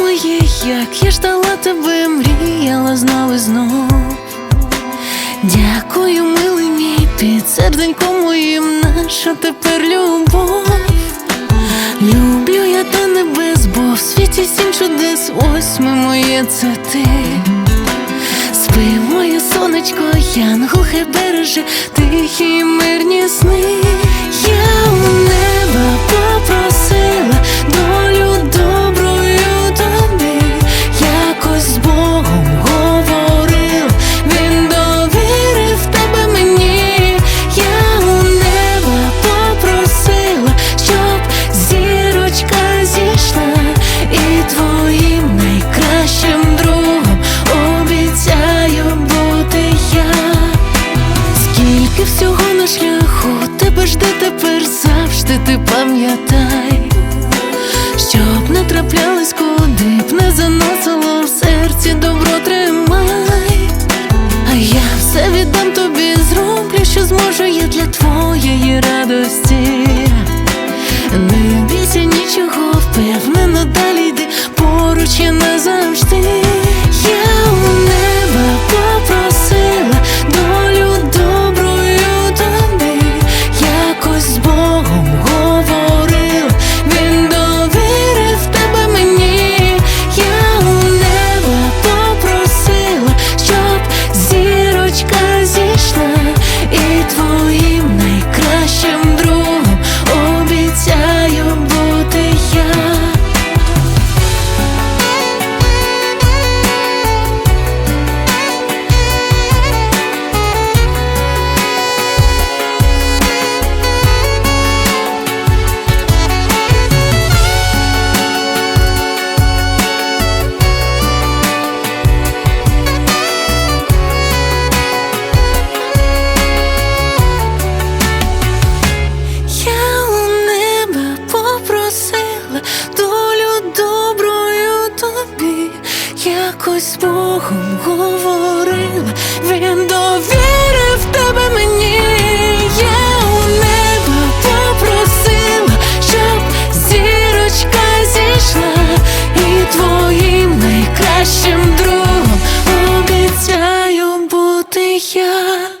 моє, як я ждала тебе, мріяла знов і знов. Дякую, милий мій, під серденьком моїм, наша тепер любов. Люблю я до небес, бо в світі сім чудес, ось ми моє це ти. Спи, моє сонечко, янгол хай береже тихі мирні сни. Шляху тебе жде тепер завжди ти пам'ятай, щоб не траплялись, куди б не заносило якось з Богом говорила, він довірив тебе мені, я у неба попросила, щоб зірочка зійшла, і твоїм найкращим другом обіцяю бути я.